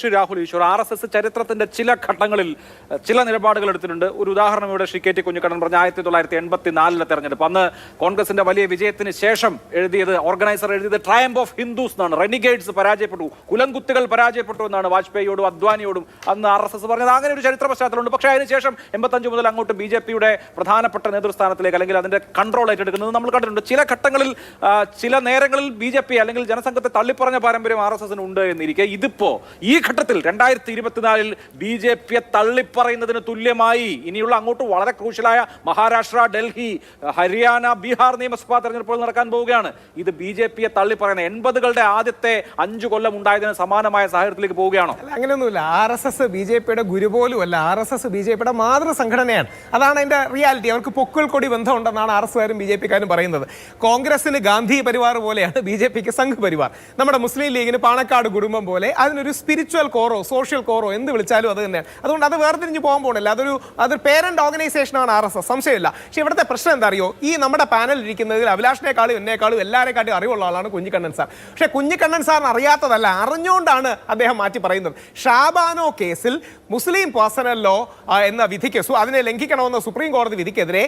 Shri Rahul Easwar R S S ചരിത്രത്തിന്റെ ചില ഘട്ടങ്ങളിൽ ചില നിലപാടുകൾ എടുത്തിട്ടുണ്ട്. ഒരു ഉദാഹരണം ഇവിടെ ശ്രീ കെ ടി കുഞ്ഞിക്കണ്ണൻ പറഞ്ഞ ആയിരത്തി തൊള്ളായിരത്തി എൺപത്തി നാലിലെ തെരഞ്ഞെടുപ്പ്. അന്ന് കോൺഗ്രസിന്റെ വലിയ വിജയത്തിന് ശേഷം എഴുതിയത് ഓർഗനൈസർ എഴുതിയത് ട്രയംബ് ഓഫ് ഹിന്ദുസ് എന്നാണ്. റെനിഗേഡ്സ് പരാജയപ്പെട്ടു. കുലംകുത്തുകൾ പരാജയപ്പെട്ടു എന്നാണ് വാജ്പേയിയോടും അദ്വാനിയോടും അന്ന് ആർ എസ് എസ് പറഞ്ഞത്. അങ്ങനെ ഒരു ചരിത്ര പശ്ചാത്തലമുണ്ട്. പക്ഷേ അതിനുശേഷം എൺപത്തഞ്ച് മുതൽ അങ്ങോട്ട് ബി ജെ പിയുടെ പ്രധാനപ്പെട്ട നേതൃസ്ഥാനത്തിലേക്ക് അല്ലെങ്കിൽ അതിന്റെ കൺട്രോൾ ഏറ്റെടുക്കുന്നത് നമ്മൾ കണ്ടിട്ടുണ്ട്. ചില ഘട്ടങ്ങളിൽ ചില നേരങ്ങളിൽ ബി ജെ പി അല്ലെങ്കിൽ ജനസംഘത്തെ തള്ളിപ്പറഞ്ഞ പാരമ്പര്യം ആർ എസ് എസിന് ഉണ്ട് എന്നിരിക്കെ. ഇതിപ്പോ ഈ ഘട്ടത്തിൽ രണ്ടായിരത്തി ഇരുപത്തിനാലിൽ ബി ജെ പിയെ തള്ളിപ്പറയുന്നതിന് തുല്യമായി. ഇനിയുള്ള അങ്ങോട്ട് വളരെ ക്രൂഷ്യലായ മഹാരാഷ്ട്ര ഡൽഹി ഹരിയാന ബീഹാർ നിയമസഭാ തെരഞ്ഞെടുപ്പുകൾ നടക്കാൻ പോവുകയാണ്. ഇത് ബി ജെ പിയെ തള്ളിപ്പറയുന്ന എൺപതുകളുടെ ആദ്യത്തെ അഞ്ചു കൊല്ലം ഉണ്ടായതിന് സമാനമായ സാഹചര്യത്തിലേക്ക് പോവുകയാണോ? അങ്ങനെയൊന്നുമില്ല. R S S B J പിയുടെ ഗുരു പോലും അല്ല. R S S B J പിയുടെ മാതൃ സംഘടനയാണ്. അതാണ് അതിന്റെ റിയാലിറ്റി. അവർക്ക് പൊക്കിൾ കൊടി ബന്ധമുണ്ടെന്നാണ് ആർ എസ് കാരും ബി ജെ പിക്കാരും പറയുന്നത്. കോൺഗ്രസിന് ഗാന്ധി പരിവാർ പോലെയാണ് ബി ജെ പിക്ക് സംഘ് പരിവാർ. നമ്മുടെ മുസ്ലിം ലീഗിന് പാണക്കാട് കുടുംബം പോലെ അതിനൊരു സ്പിരിച്വൽ കോറോ സോഷ്യൽ കോറോ എന്ത് വിളിച്ചാലും അത് തന്നെയാണ്. അതുകൊണ്ട് അത് വേർതിരിഞ്ഞ് പോകാൻ പോകണില്ല അതൊരു അതൊരു പേരന്റ് ഓർഗനൈസേഷനാണ് ആർ എസ് എസ് സംശയമില്ല. പക്ഷേ ഇവിടുത്തെ പ്രശ്നം എന്താ അറിയോ? ഈ നമ്മുടെ പാനലിൽ ഇരിക്കുന്നതിൽ അഭിലാഷിനേക്കാളും എന്നെക്കാളും എല്ലാവരെക്കാട്ടും അറിവുള്ള ആളാണ് കുഞ്ഞിക്കണ്ണൻ സാർ. പക്ഷേ കുഞ്ഞിക്കണ്ണൻ സാറിന് അറിയാത്തതല്ല അറിഞ്ഞുകൊണ്ടാണ് അദ്ദേഹം മാറ്റി പറയുന്നത്. ഷാബാനോ കേസിൽ മുസ്ലിം പേഴ്സണൽ ലോ എന്ന വിധിക്ക് അതിനെ ലംഘിക്കണമെന്ന സുപ്രീം കോടതി വിധിക്കെതിരെ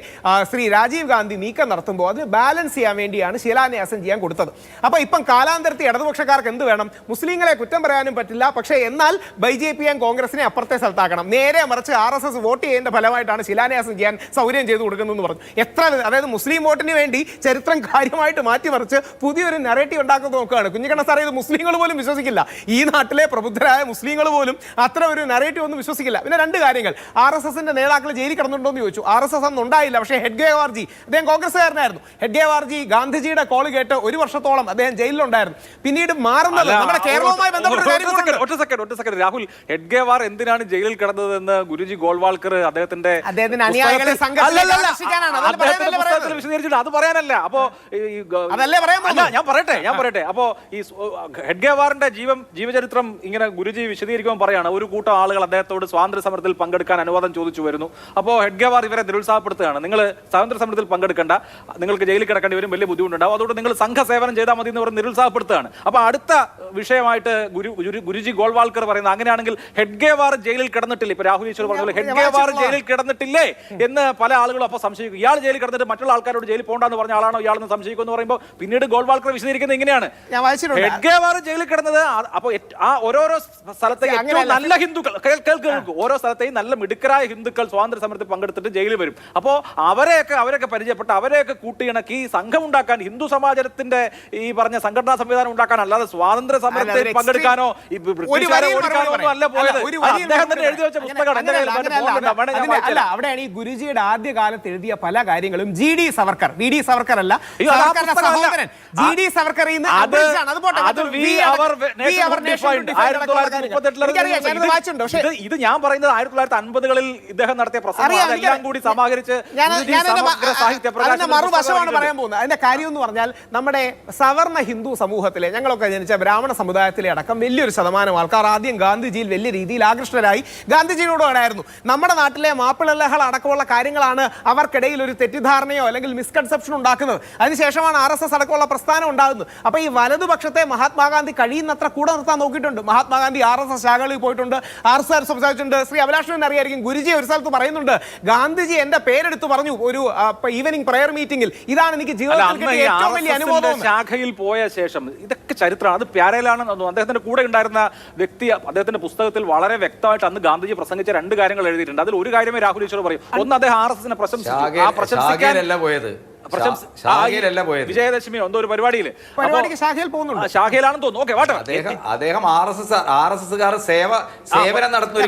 ശ്രീ രാജീവ് ഗാന്ധി നീക്കം നടത്തുമ്പോൾ അത് ബാലൻസ് ചെയ്യാൻ വേണ്ടിയാണ് ശിലാന്യാസം ചെയ്യാൻ കൊടുത്തത്. അപ്പോൾ ഇപ്പം കാലാന്തരത്തിൽ ഇടതുപക്ഷക്കാർക്ക് എന്ത് വേണം? മുസ്ലിങ്ങളെ കുറ്റം പറയാനും പറ്റില്ല പക്ഷേ എന്നാൽ ബി ജെ പി ആൻഡ് കോൺഗ്രസിനെ അപ്പുറത്തെ സ്ഥലത്താക്കണം. നേരെ മറിച്ച് ആർ എസ് എസ് വോട്ട് ചെയ്യേണ്ട ഫലമായിട്ടാണ് ശിലാന്യാസം ചെയ്യാൻ സൗകര്യം ചെയ്തു കൊടുക്കുന്നതെന്ന് പറഞ്ഞു. എത്ര അതായത് മുസ്ലിം വോട്ടിന് വേണ്ടി ചരിത്രം കാര്യമായിട്ട് മാറ്റിമറിച്ച് പുതിയൊരു നെറേറ്റീവ് ഉണ്ടാക്കുന്നത് നോക്കുകയാണ്. കുഞ്ഞിക്കണ്ണ സാറേ ഇത് മുസ്ലിങ്ങൾ പോലും വിശ്വസിക്കില്ല. ഈ നാട്ടിലെ പ്രബുദ്ധരായ മുസ്ലിങ്ങൾ പോലും അത്ര ഒരു നെറേറ്റീവ് ഒന്നും വിശ്വസിക്കില്ല. പിന്നെ രണ്ട് കാര്യങ്ങൾ. ആർ എസ് എസിന്റെ നേതാക്കൾ ജയിലിൽ കിടന്നിട്ടുണ്ടോ എന്ന് ചോദിച്ചു. ആർ എസ് എസ് അന്ന് ഉണ്ടായില്ല. പക്ഷേ ഹെഡ്ഗേവാർജി അദ്ദേഹം കോൺഗ്രസ്സുകാരനായിരുന്നു. ഹെഡ്ഗേവാർജി ഗാന്ധിജിയുടെ കോൾ കേട്ട് ഒരു വർഷത്തോളം അദ്ദേഹം ജയിലിലുണ്ടായിരുന്നു. പിന്നീട് മാറുന്നത് നമ്മുടെ കേരളവുമായി ബന്ധപ്പെട്ട ഒറ്റ കാര്യം സെക്കൻഡ്, ഒറ്റ സെക്കൻഡ്. രാഹുൽ ഹെഡ്ഗേവാർ എന്തിനാണ് ജയിലിൽ കിടന്നതെന്ന് ഗുരുജി ഗോൾവാൾക്കർ അദ്ദേഹത്തിന്റെ പുസ്തകത്തിൽ-? വിശദീകരിച്ചിട്ട് അത് പറയാനല്ല. അപ്പോ ഞാൻ പറയട്ടെ ഞാൻ പറയട്ടെ. അപ്പോ ഈ ഹെഡ്ഗേവാറിന്റെ ജീവൻ ജീവചരിത്രം ഇങ്ങനെ ഗുരുജി വിശദീകരിക്കുമ്പോൾ പറയാണ് ഒരു കൂട്ടം ആളുകൾ അദ്ദേഹത്തോട് സ്വാതന്ത്ര്യ സമരത്തിൽ പങ്കെടുക്കാൻ അനുവാദം ചോദിച്ചു വരുന്നു. അപ്പോ ഹെഡ്ഗേവാർ ഇവരെ നിരുത്സാഹപ്പെടുത്തുകയാണ്. നിങ്ങൾ സ്വാതന്ത്ര്യ സമരത്തിൽ പങ്കെടുക്കേണ്ട. നിങ്ങൾക്ക് ജയിലിൽ കിടക്കേണ്ടി വരും. വലിയ ബുദ്ധിമുട്ടുണ്ടാവും. അതുകൊണ്ട് നിങ്ങൾ സംഘസേവനം ചെയ്താൽ മതി എന്ന് പറഞ്ഞ് നിരുത്സാഹപ്പെടുത്തുകയാണ്. അപ്പോൾ അടുത്ത വിഷയമായിട്ട് ഗുരു ഗുരു- ഗുരുജി ഗോൾവാൾക്കർ പറയുന്നത് അങ്ങനെയാണെങ്കിൽ ഹെഡ്ഗേവാർ ജയിലിൽ കിടന്നിട്ടില്ല? ഇപ്പൊ രാഹുൽ ഈശ്വർ പറഞ്ഞ പോലെ ഹെഡ്ഗേവാർ ജയിലിൽ കിടന്നിട്ടില്ലേ? എന്ന് പല ആളുകളും അപ്പോൾ സംശയിക്കും. ഇയാൾ ജയിലിൽ കിടന്നിട്ട് മറ്റുള്ള ആൾക്കാരോട് ജയിലിൽ പോകണ്ടെന്ന് പറഞ്ഞ ആളാണോ ഇയാളെന്ന് സംശയിക്കും എന്ന് പറയുമ്പോൾ പിന്നീട് ഗോൾവാൾക്കർ വിശദീകരിക്കുന്നത് ഇങ്ങനെയാണ്. ഹെഡ്ഗേവാർ ജയിലിൽ കിടന്നത് അപ്പോൾ അപ്പൊ ആ ഓരോരോ സ്ഥലത്തെ ഏറ്റവും നല്ല ഹിന്ദുക്കൾ കേൾക്കുക കേൾക്ക് ഓരോ സ്ഥലത്തെയും നല്ല മിടുക്കരായ ഹിന്ദുക്കൾ സ്വാതന്ത്ര്യ സമരത്തിൽ പങ്കെടുത്തിട്ട് ജയിലിൽ വരും. അപ്പോ അവരെയൊക്കെ അവരൊക്കെ പരിചയപ്പെട്ട് അവരെയൊക്കെ കൂട്ടിയിണക്കി സംഘം ഉണ്ടാക്കാൻ ഹിന്ദു സമാജത്തിന്റെ ഈ പറഞ്ഞ സംഘടനാ സംവിധാനം ഉണ്ടാക്കാൻ അല്ലാതെ സ്വാതന്ത്ര്യ സമരത്തിൽ പങ്കെടുക്കാനോ ഒരു അവിടെയാണ് ഈ ഗുരുജിയുടെ ആദ്യ കാലത്ത് എഴുതിയ പല കാര്യങ്ങളും. G D Savarkar V D Savarkar അല്ല. സഹോദരൻ. ജി ഡി സവർക്കർ ഇത് ഞാൻ പറയുന്നത് ആയിരത്തി തൊള്ളായിരത്തി അൻപതുകളിൽ ഇദ്ദേഹം നടത്തിയ പ്രസംഗം. കൂടി സമാഹരിച്ച് മറുവശമാണ് പറയാൻ പോകുന്നത്. അതിന്റെ കാര്യം എന്ന് പറഞ്ഞാൽ നമ്മുടെ സവർണ ഹിന്ദു സമൂഹത്തിലെ ഞങ്ങളൊക്കെ ജനിച്ച ബ്രാഹ്മണ സമുദായത്തിലെ അടക്കം വലിയൊരു ശതമാനം ആൾക്കാർ ആദ്യം ഗാന്ധിജിയിൽ വലിയ രീതിയിൽ ആകൃഷ്ടരായി. ഗാന്ധിജിയോടായിരുന്നു നമ്മുടെ നാട്ടിലെ മാപ്പിളലഹൾ അടക്കമുള്ള കാര്യങ്ങളാണ് അവർക്കിടയിൽ ഒരു തെറ്റിദ്ധാരണയോ അല്ലെങ്കിൽ മിസ്കൺസെപ്ഷൻ ഉണ്ടാക്കുന്നത്. അതിനുശേഷമാണ് ആർ എസ് എസ് അടക്കമുള്ള പ്രസ്ഥാനം ഉണ്ടാകുന്നത്. അപ്പോൾ ഈ വലതുപക്ഷത്തെ മഹാത്മാഗാന്ധി കഴിയുന്നത്ര കൂടെ നിർത്താൻ നോക്കിയിട്ടുണ്ട്. മഹാത്മാഗാന്ധി ആർ എസ് എസ് ശാഖകളിൽ പോയിട്ടുണ്ട്. ആർ എസ് ആർ സംസാരിച്ചിട്ടുണ്ട്. ശ്രീ അഭിലാഷണൻ അറിയായിരിക്കും. ഗുരുജി ഒരു സ്ഥലത്ത് പറയുന്നുണ്ട് ഗാന്ധിജി എന്റെ പേരെടുത്ത് പറഞ്ഞു ഒരു ഈവനിങ് പ്രയർ മീറ്റിംഗിൽ ഇതാണ് എനിക്ക് ജീവിതത്തിൽ ഏറ്റവും വലിയ അനുഭവം ശാഖയിൽ പോയ ശേഷം ഇതൊക്കെ ചരിത്രമാണ് അത് പ്യാരയിലാണെന്ന് അദ്ദേഹത്തിന്റെ കൂടെ ഉണ്ടായിരുന്ന വ്യക്തി അദ്ദേഹത്തിന്റെ പുസ്തകത്തിൽ വളരെ വ്യക്തമായിട്ട് അന്ന് ഗാന്ധിജി പ്രസംഗിച്ച രണ്ട് കാര്യങ്ങൾ എഴുതിയിട്ടുണ്ട്. അതിൽ ഒരു കാര്യമേ രാഹുൽ ഈശ്വർ പറയും. ഒന്ന് അദ്ദേഹം ആർ എസ് എസിനെ പ്രശംസിച്ചു. ആ പ്രശംസിക്കാനല്ല പോയത്. വിജയദശമി എന്തോ ഒരു പരിപാടിയിൽ പരിപാടിക്ക് ശാഖയിൽ പോകുന്നുണ്ട് ശാഖയിലാണെന്ന് തോന്നുന്നു ഓക്കെ വാട്ടെ അദ്ദേഹം അദ്ദേഹം R S S R S എസ്കാർ സേവ സേവനം നടത്തുന്ന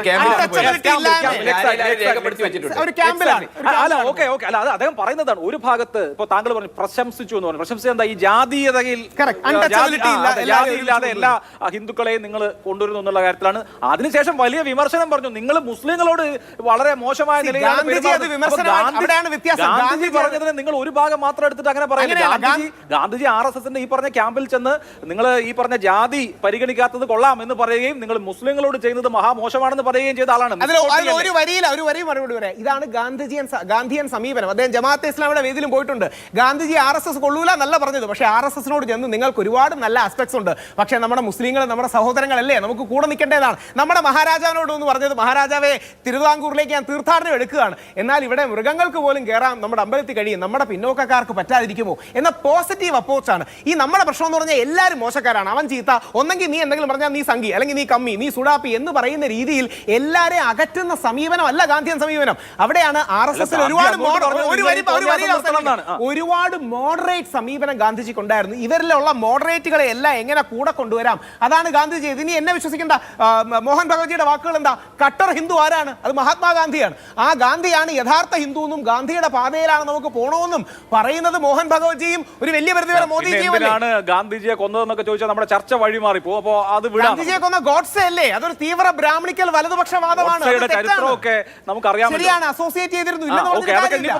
ഒരു ക്യാമ്പിലാണ് അല്ല ഓക്കെ ഓക്കെ അല്ല അത് അദ്ദേഹം പറയുന്നതാണ് ഒരു ഭാഗത്ത് ഇപ്പൊ താങ്കൾ പറഞ്ഞു പ്രശംസിച്ചു എന്ന് പറഞ്ഞു പ്രശംസിച്ച എന്താ ഈ ജാതീയതയിൽ ജാതിയില്ലാതെ എല്ലാ ഹിന്ദുക്കളെയും നിങ്ങൾ കൊണ്ടുവരുന്നു എന്നുള്ള കാര്യത്തിലാണ് അതിനുശേഷം വലിയ വിമർശനം പറഞ്ഞു നിങ്ങൾ മുസ്ലിങ്ങളോട് വളരെ മോശമായ നിലയിൽ നിലയിലാണ് ഗാന്ധിജി പറഞ്ഞതിന് നിങ്ങൾ ഒരു ഭാഗം മാത്രം എടുത്തിട്ട് അങ്ങനെ പറയുന്നത് ഗാന്ധിജി ഗാന്ധിജി ആർ എസ് എസിന്റെ ഈ പറഞ്ഞ ക്യാമ്പിൽ ചെന്ന് നിങ്ങൾ ഈ പറഞ്ഞ ജാതി പരിഗണിക്കാത്തത് കൊള്ളാം എന്ന് പറയുകയും നിങ്ങൾ മുസ്ലിങ്ങളോട് ചെയ്യുന്നത് മഹാമോശമാണെന്ന് പറയുകയും ചെയ്ത ആളാണ്? ഒരു വരിയില്ല ഒരു വരി മറുപടി വരെ ഇതാണ് ഗാന്ധിജിയൻ ഗാന്ധിയൻ സമീപനം. അദ്ദേഹം ജമാഅത്തെ ഇസ്ലാമിയുടെ വേദിയിലും പോയിട്ടുണ്ട്. ഗാന്ധിജി ആർ എസ് എസ് കൊള്ളൂല എന്നല്ല പറഞ്ഞത്. പക്ഷേ ആർ എസ് എസിനോട് ചെന്ന് നിങ്ങൾക്ക് ഒരുപാട് നല്ല ആസ്പെക്ട്സ് ഉണ്ട്. പക്ഷേ നമ്മുടെ മുസ്ലിങ്ങൾ നമ്മുടെ സഹോദരങ്ങളല്ലേ? നമുക്ക് കൂടെ നിൽക്കേണ്ടതാണ്. നമ്മുടെ മഹാരാജാവിനോട് ഒന്ന് പറഞ്ഞത് മഹാരാജാവെ തിരുവിതാംകൂറിലേക്ക് ഞാൻ തീർത്ഥാടനം എടുക്കുകയാണ്. എന്നാൽ ഇവിടെ മൃഗങ്ങൾക്ക് പോലും കയറാൻ നമ്മുടെ അമ്പലത്തിൽ കഴിയും. നമ്മുടെ പിന്നോക്കക്കാർക്ക് പറ്റാതിരിക്കുമോ? എന്ന പോസിറ്റീവ് അപ്രോച്ചാണ് ഈ നമ്മുടെ പ്രശ്നം എന്ന് പറഞ്ഞാൽ എല്ലാവരും മോശക്കാരാണ്. അവൻ ചീത്ത. ഒന്നെങ്കിൽ നീ എന്തെങ്കിലും പറഞ്ഞാൽ നീ സംഘി അല്ലെങ്കിൽ നീ കമ്മി. നീ സുഡാപ്പി എന്ന് പറയുന്ന രീതിയിൽ എല്ലാരെയും അകറ്റുന്ന സമീപനമല്ല ഗാന്ധിയൻ സമീപനം. അവിടെയാണ് ആർ എസ് എസിൽ ഗാന്ധി ഒരുപാട്. ഒരുപാട് മോഡറേറ്റ് സമീപനം ഗാന്ധിജിക്ക് ഉണ്ടായിരുന്നു ഇവരിലുള്ള മോഡറേറ്റുകളെ എല്ലാം എങ്ങനെ കൂടെ കൊണ്ടുവരാം? അതാണ് ഗാന്ധിജി ചെയ്തത്. ഇനി എന്നെ വിശ്വസിക്കേണ്ട. മോഹൻ ഭഗവതിയുടെ വാക്കുകൾ എന്താ? കട്ടർ ഹിന്ദു ആരാണ്? അത് മഹാത്മാഗാന്ധിയാണ്. ആ ഗാന്ധിയാണ് യഥാർത്ഥ ഹിന്ദു എന്നും ഗാന്ധിയുടെ പാതയിലാണ് നമുക്ക് പോകണമെന്നും പറയുന്നത് മോഹൻ ഭഗവത്ജിയും ഒരു വലിയ പരിധി വരെ പിന്നെ മോദിജിയും എന്തിനാണ് ഗാന്ധിജിയെ കൊന്നതെന്നൊക്കെ ചോദിച്ചാൽ നമ്മുടെ ചർച്ച വഴിമാറിപ്പോ അപ്പോ അത് ഗാന്ധിജിയെ കൊന്ന ഗോഡ്സെ അല്ലേ? അതൊരു തീവ്ര ബ്രാഹ്മണിക്കൽ വലതുപക്ഷവാദമാണ്. ചരിത്രമൊക്കെ നമുക്കറിയാം ശരിയാണ് അസോസിയേറ്റ് ചെയ്തിരുന്നു.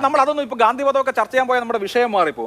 നമ്മൾ അതൊന്നും ഇപ്പൊ ഗാന്ധിവാദമൊക്കെ ചർച്ച ചെയ്യാൻ പോയാൽ നമ്മുടെ വിഷയം മാറിപ്പോ